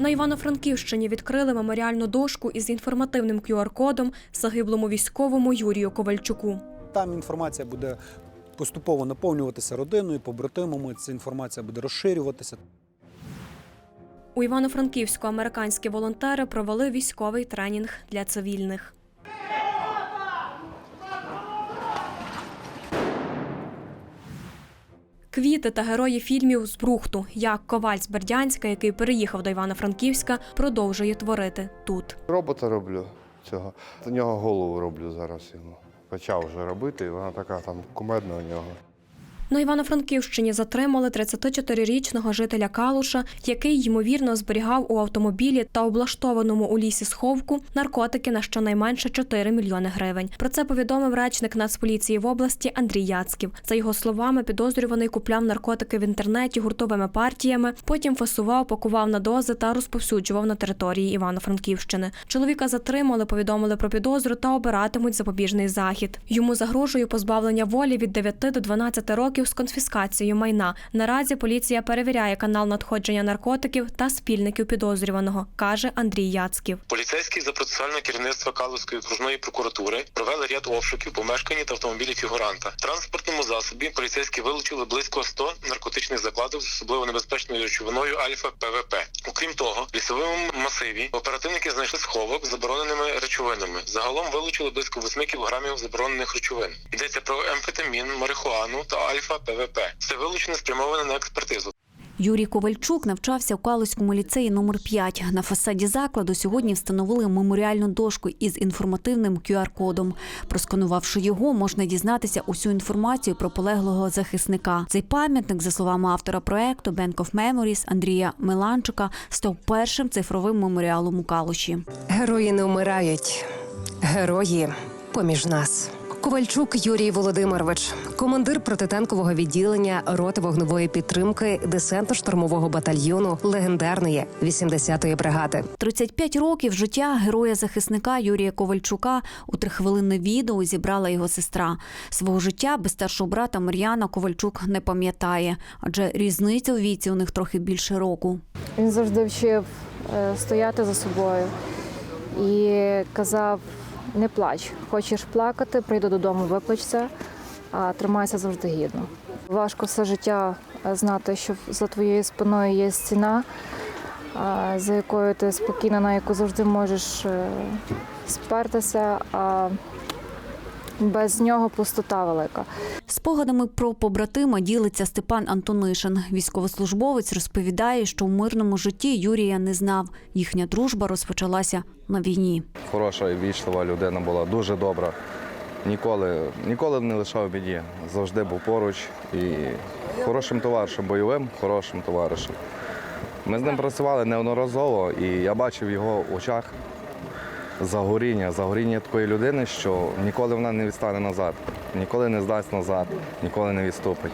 На Івано-Франківщині відкрили меморіальну дошку із інформативним QR-кодом загиблому військовому Юрію Ковальчуку. Там інформація буде поступово наповнюватися родиною, побратимами. Ця інформація буде розширюватися. У Івано-Франківську американські волонтери провели військовий тренінг для цивільних. Квіти та герої фільмів з Брухту, як Коваль з Бердянська, який переїхав до Івано-Франківська, продовжує творити тут. Робота роблю цього. До нього голову роблю зараз йому. Почав вже робити, вона така там кумедна у нього. На Івано-Франківщині затримали 34-річного жителя Калуша, який ймовірно зберігав у автомобілі та облаштованому у лісі сховку наркотики на щонайменше 4 мільйони гривень. Про це повідомив речник Нацполіції в області Андрій Яцьків. За його словами, підозрюваний купляв наркотики в інтернеті гуртовими партіями, потім фасував, пакував на дози та розповсюджував на території Івано-Франківщини. Чоловіка затримали, повідомили про підозру та обиратимуть запобіжний захід. Йому загрожує позбавлення волі від 9 до 12 років з конфіскацією майна. Наразі поліція перевіряє канал надходження наркотиків та спільників підозрюваного, каже Андрій Яцьків. Поліцейські за процесуального керівництва Калузької окружної прокуратури провели ряд обшуків помешканні та автомобілі фігуранта. Транспортному засобі поліцейські вилучили близько 100 наркотичних закладів з особливо небезпечною речовиною альфа ПВП. Окрім того, в лісовому масиві оперативники знайшли сховок з забороненими речовинами. Загалом вилучили близько 8 кілограмів заборонених речовин. Йдеться про амфетамін, марихуану та альфа ПВП. Все вилучене спрямоване на експертизу. Юрій Ковальчук навчався у Калузькому ліцеї номер 5 На фасаді закладу сьогодні встановили меморіальну дошку із інформативним QR-кодом. Просканувавши його, можна дізнатися усю інформацію про полеглого захисника. Цей пам'ятник, за словами автора проекту Bank of Memories Андрія Меланчика, став першим цифровим меморіалом у Калуші. Герої не вмирають. Герої поміж нас. Ковальчук Юрій Володимирович, командир протитанкового відділення роти вогневої підтримки десантно-штурмового батальйону легендарної 80-ї бригади. 35 років життя героя-захисника Юрія Ковальчука у трихвилинне відео зібрала його сестра. Свого життя без старшого брата Мар'яна Ковальчук не пам'ятає, адже різниця у віці у них трохи більше року. Він завжди вчив е, стояти за собою і казав: не плач, хочеш плакати, прийду додому, виплачся, а тримайся завжди гідно. Важко все життя е, знати, що за твоєю спиною є стіна, е, за якою ти спокійно, на яку завжди можеш е, спертися, без нього пустота велика. Спогадами про побратима ділиться Степан Антонишин. Військовослужбовець розповідає, що в мирному житті Юрія не знав. Їхня дружба розпочалася на війні. Хороша і вічлива людина була, дуже добра. Ніколи, ніколи не лишав біді. Завжди був поруч і хорошим товаришем, бойовим, хорошим товаришем. Ми з ним працювали неодноразово, і я бачив в його очах загоріння, загоріння такої людини, що ніколи вона не відстане назад, ніколи не здасть назад, ніколи не відступить.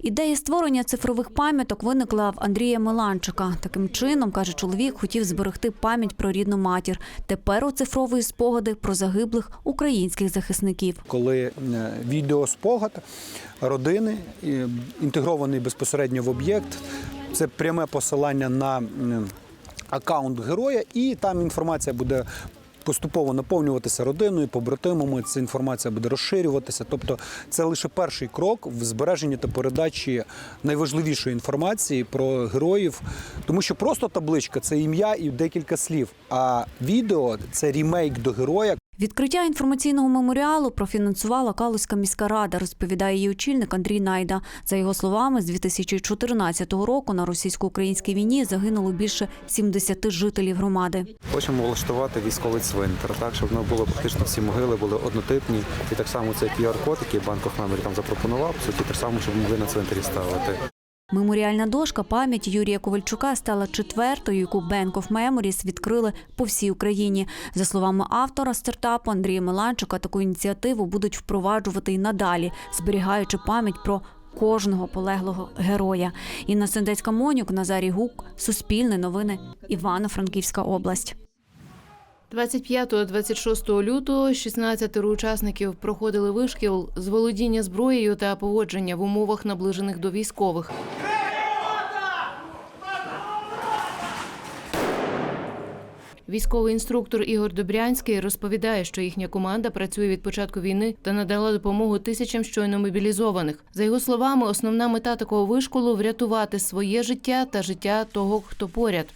Ідея створення цифрових пам'яток виникла в Андрія Меланчика. Таким чином, каже чоловік, хотів зберегти пам'ять про рідну матір. Тепер оцифровує спогади про загиблих українських захисників. Коли е, відеоспогад родини інтегрований безпосередньо в об'єкт, це пряме посилання на м, аккаунт героя, і там інформація буде. Поступово наповнюватися родиною, побратимами, ця інформація буде розширюватися. Тобто, це лише перший крок в збереженні та передачі найважливішої інформації про героїв, тому що просто табличка це ім'я і декілька слів. А відео це рімейк до героя, Відкриття інформаційного меморіалу профінансувала Калузька міська рада, розповідає її очільник Андрій Найда. За його словами, з 2014 року на російсько-українській війні загинуло більше 70 жителів громади. Хочемо влаштувати військовий цвинтар, так щоб воно було практично всі могили були однотипні. І так само цей QR-код, який Банк of там запропонував, суті, так само, щоб могли на цвинтарі ставити. Меморіальна дошка пам'яті Юрія Ковальчука стала четвертою, яку Bank of Memories відкрили по всій Україні. За словами автора стартапу Андрія Меланчика, таку ініціативу будуть впроваджувати і надалі, зберігаючи пам'ять про кожного полеглого героя. Інна Сендецька Монюк, Назарій Гук, Суспільне новини, Івано-Франківська область. 25-26 лютого 16 учасників проходили вишкіл з володіння зброєю та поводження в умовах наближених до військових. Військовий інструктор Ігор Добрянський розповідає, що їхня команда працює від початку війни та надала допомогу тисячам щойно мобілізованих. За його словами, основна мета такого вишколу врятувати своє життя та життя того, хто поряд.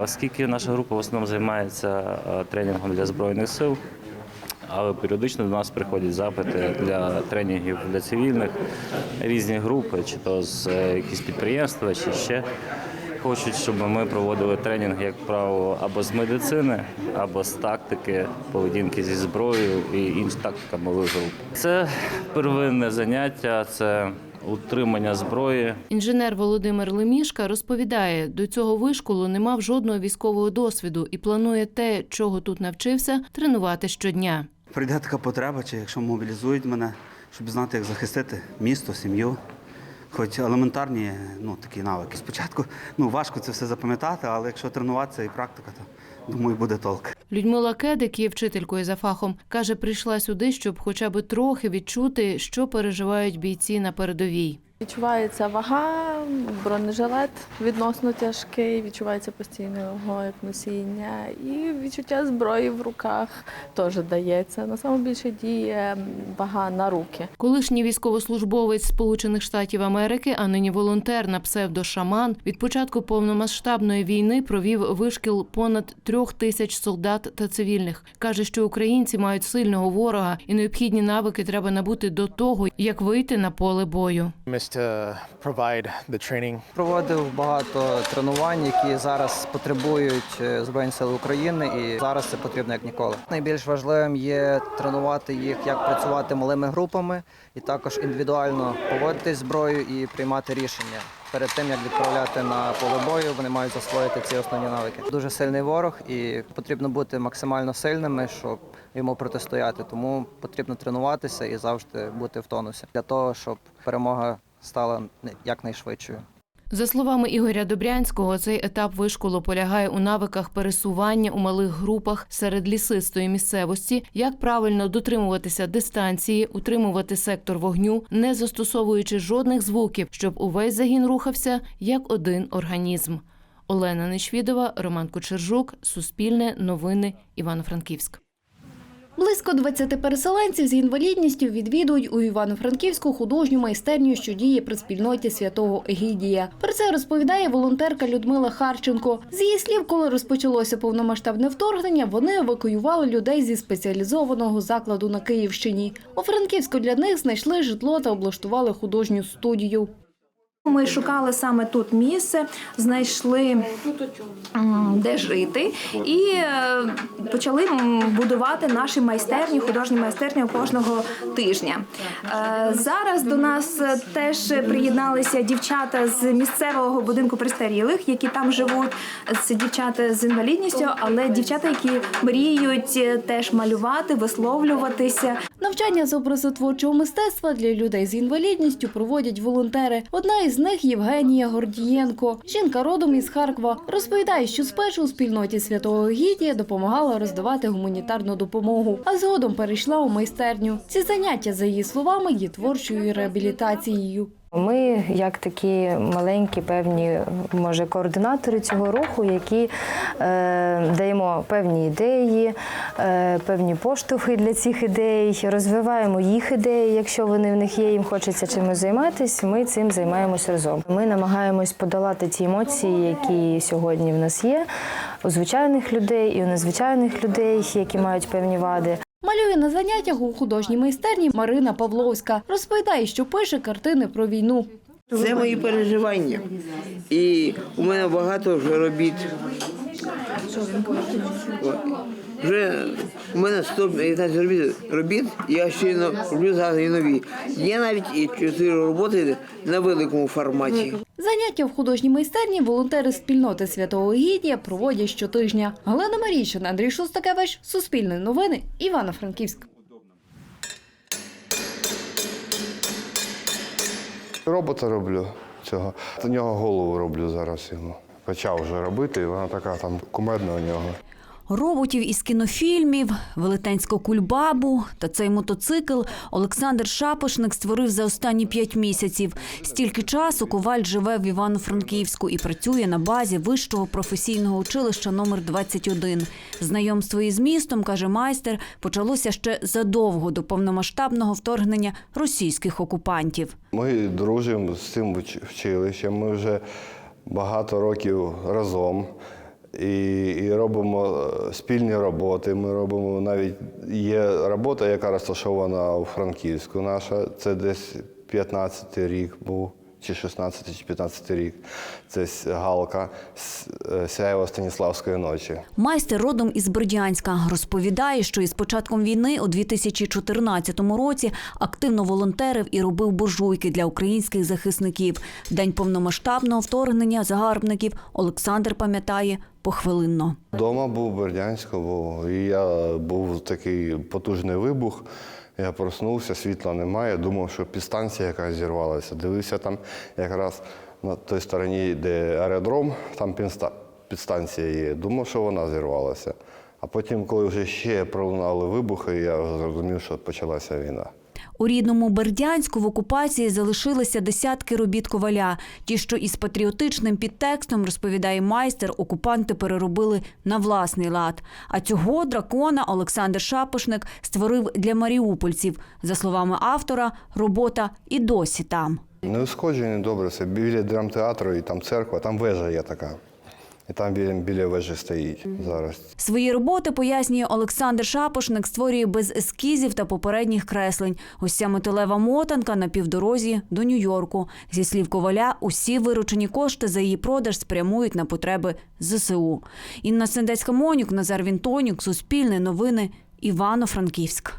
Оскільки наша група в основному займається е, тренінгом для збройних сил, але періодично до нас приходять запити для тренінгів для цивільних різні групи, чи то з е, якісь підприємства, чи ще хочуть, щоб ми проводили тренінг, як правило, або з медицини, або з тактики поведінки зі зброєю і інш тактика малих. Це первинне заняття, це утримання зброї, Інженер Володимир Лемішка розповідає, до цього вишколу не мав жодного військового досвіду і планує те, чого тут навчився, тренувати щодня. Прийде така потреба, чи якщо мобілізують мене, щоб знати, як захистити місто, сім'ю. Хоч елементарні ну, такі навики. Спочатку ну, важко це все запам'ятати, але якщо тренуватися і практика, то думаю, буде толк. Людмила Кедик є вчителькою за фахом. Каже, прийшла сюди, щоб хоча б трохи відчути, що переживають бійці на передовій. Відчувається вага, бронежилет відносно тяжкий, відчувається постійне його як носіння, і відчуття зброї в руках теж дається. На саме більше діє вага на руки. Колишній військовослужбовець Сполучених Штатів Америки, а нині волонтер на псевдо Шаман, від початку повномасштабної війни провів вишкіл понад трьох тисяч солдат та цивільних. каже, що українці мають сильного ворога, і необхідні навики треба набути до того, як вийти на поле бою. Проводив багато тренувань, які зараз потребують е, Збройні Сили України, і зараз це потрібно як ніколи. Найбільш важливим є тренувати їх, як працювати малими групами, і також індивідуально поводитись зброєю і приймати рішення. Перед тим як відправляти на поле бою, вони мають засвоїти ці основні навики. Дуже сильний ворог, і потрібно бути максимально сильними, щоб йому протистояти. Тому потрібно тренуватися і завжди бути в тонусі для того, щоб перемога стала якнайшвидшою. За словами Ігоря Добрянського, цей етап вишколу полягає у навиках пересування у малих групах серед лісистої місцевості, як правильно дотримуватися дистанції, утримувати сектор вогню, не застосовуючи жодних звуків, щоб увесь загін рухався як один організм. Олена Нечвідова, Роман Кучержук, Суспільне, Новини, Івано-Франківськ. Близько 20 переселенців з інвалідністю відвідують у Івано-Франківську художню майстерню, що діє при спільноті святого Егідія. Про це розповідає волонтерка Людмила Харченко. З її слів, коли розпочалося повномасштабне вторгнення, вони евакуювали людей зі спеціалізованого закладу на Київщині. У Франківську для них знайшли житло та облаштували художню студію. Ми шукали саме тут місце, знайшли де жити, і е, почали будувати наші майстерні, художні майстерні кожного тижня. Е, Зараз до нас е, теж приєдналися дівчата з місцевого будинку престарілих, які там живуть. Це дівчата з інвалідністю, але дівчата, які мріють теж малювати, висловлюватися. Навчання з образотворчого мистецтва для людей з інвалідністю проводять волонтери. Одна із них Євгенія Гордієнко. Жінка родом із Харкова розповідає, що спершу у спільноті святого Гідія допомагала роздавати гуманітарну допомогу, а згодом перейшла у майстерню. Ці заняття, за її словами, є творчою реабілітацією. Ми, як такі маленькі, певні, може, координатори цього руху, які е, даємо певні ідеї, певні поштовхи для цих ідей, розвиваємо їх ідеї, якщо вони в них є, їм хочеться чимось займатися, ми цим займаємось разом. Ми намагаємось подолати ті емоції, які сьогодні в нас є у звичайних людей і у незвичайних людей, які мають певні вади. Малює на заняттях у художній майстерні Марина Павловська. Розповідає, що пише картини про війну. Це мої переживання. І у мене багато вже робіт. Вже у мене 115 робіт, робіт, і я ще роблю зараз і нові. Є навіть і чотири роботи на великому форматі. Заняття в художній майстерні волонтери спільноти святого Гідія проводять щотижня. Галина Марійщина, Андрій Шустакевич, Суспільне новини, Івано-Франківськ. Робота роблю цього. До нього голову роблю зараз йому. Почав вже робити, і вона така там кумедна у нього. Роботів із кінофільмів, велетенську кульбабу та цей мотоцикл Олександр Шапошник створив за останні п'ять місяців. Стільки часу Коваль живе в Івано-Франківську і працює на базі вищого професійного училища номер 21. Знайомство із містом, каже майстер, почалося ще задовго до повномасштабного вторгнення російських окупантів. Ми дружимо з цим уч- вчилищем. Ми вже багато років разом і, і робимо е, спільні роботи. Ми робимо навіть є робота, яка розташована у Франківську. Наша це десь 15 рік був. Чи 16 чи 15 рік. Це галка е, Сяєва Станіславської ночі. Майстер родом із Бердянська розповідає, що із початком війни у 2014 році активно волонтерив і робив буржуйки для українських захисників. День повномасштабного вторгнення загарбників Олександр пам'ятає похвилинно. Дома був Бердянську, був, і я був такий потужний вибух. Я проснувся, світла немає. Думав, що підстанція якась зірвалася. Дивився там якраз на той стороні, де аеродром, там підстанція є. Думав, що вона зірвалася. А потім, коли вже ще пролунали вибухи, я зрозумів, що почалася війна. У рідному Бердянську в окупації залишилися десятки робіт коваля. Ті, що із патріотичним підтекстом, розповідає майстер, окупанти переробили на власний лад. А цього дракона Олександр Шапошник створив для маріупольців. За словами автора, робота і досі там. Неушкоджений добре, це біля драмтеатру, і там церква, там вежа є така. І там біля, біля вежі стоїть зараз. Свої роботи, пояснює Олександр Шапошник, створює без ескізів та попередніх креслень. Ось ця металева мотанка на півдорозі до Нью-Йорку. Зі слів коваля, усі виручені кошти за її продаж спрямують на потреби ЗСУ. Інна Сендецька-Монюк, Назар Вінтонюк, Суспільне новини, Івано-Франківськ.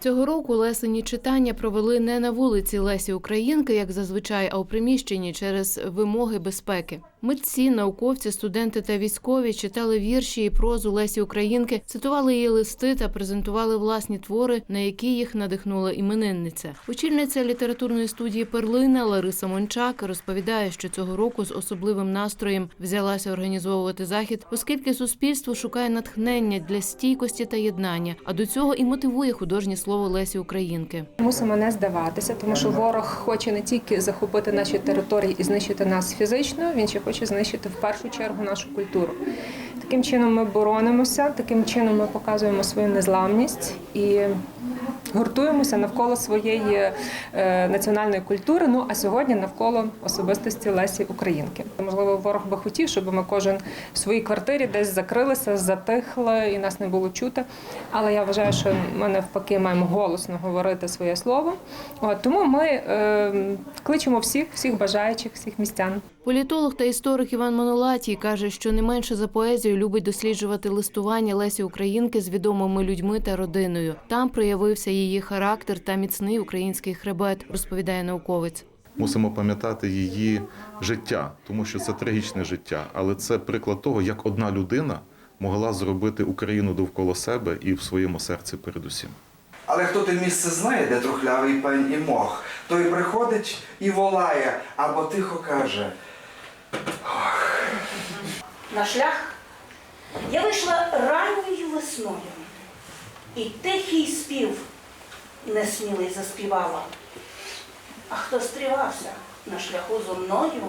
Цього року лесені читання провели не на вулиці Лесі Українки, як зазвичай, а у приміщенні через вимоги безпеки. Митці, науковці, студенти та військові читали вірші і прозу Лесі Українки, цитували її листи та презентували власні твори, на які їх надихнула іменинниця. Очільниця літературної студії Перлина Лариса Мончак розповідає, що цього року з особливим настроєм взялася організовувати захід, оскільки суспільство шукає натхнення для стійкості та єднання, а до цього і мотивує художнє слово Лесі Українки. Мусимо не здаватися, тому що ворог хоче не тільки захопити наші території і знищити нас фізично, він ще хоче знищити в першу чергу нашу культуру. Таким чином ми боронимося, таким чином ми показуємо свою незламність і гуртуємося навколо своєї е, національної культури. Ну а сьогодні навколо особистості Лесі Українки. Можливо, ворог би хотів, щоб ми кожен в своїй квартирі десь закрилися, затихли і нас не було чути. Але я вважаю, що ми навпаки маємо голосно говорити своє слово. От, тому ми е, кличемо всіх, всіх бажаючих, всіх містян. Політолог та історик Іван Монолатій каже, що не менше за поезію любить досліджувати листування Лесі Українки з відомими людьми та родиною. Там проявився її характер та міцний український хребет, розповідає науковець. Мусимо пам'ятати її життя, тому що це трагічне життя, але це приклад того, як одна людина могла зробити Україну довкола себе і в своєму серці передусім. Але хто те місце знає, де трухлявий пень і мох, той приходить і волає, або тихо каже. На шлях я вийшла ранньою весною, і тихий спів несмілий заспівала. А хто стрівався на шляху зо мною,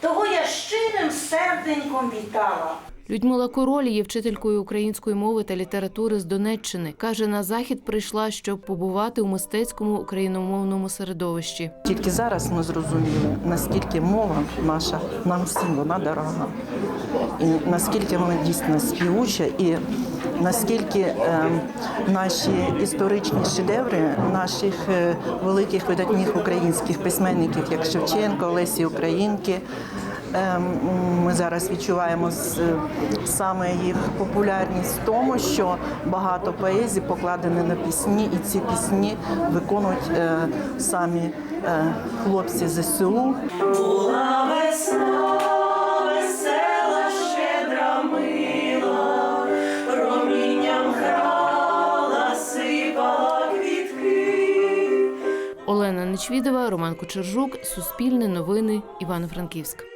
того я щирим серденьком вітала. Людмила Король є вчителькою української мови та літератури з Донеччини. Каже, на захід прийшла, щоб побувати у мистецькому україномовному середовищі. Тільки зараз ми зрозуміли, наскільки мова наша нам всім вона дорога, і наскільки вона дійсно співуча, і наскільки е, наші історичні шедеври наших е, великих видатних українських письменників, як Шевченко, Лесі Українки. Е, Ми зараз відчуваємо саме їх популярність в тому, що багато поезій покладені на пісні, і ці пісні виконують е, самі е, хлопці ЗСУ. Була весна, весела, щедра, мила, промінням грала, сипала квітки. Олена Нечвідова, Роман Кучержук, Суспільне новини, Івано-Франківськ.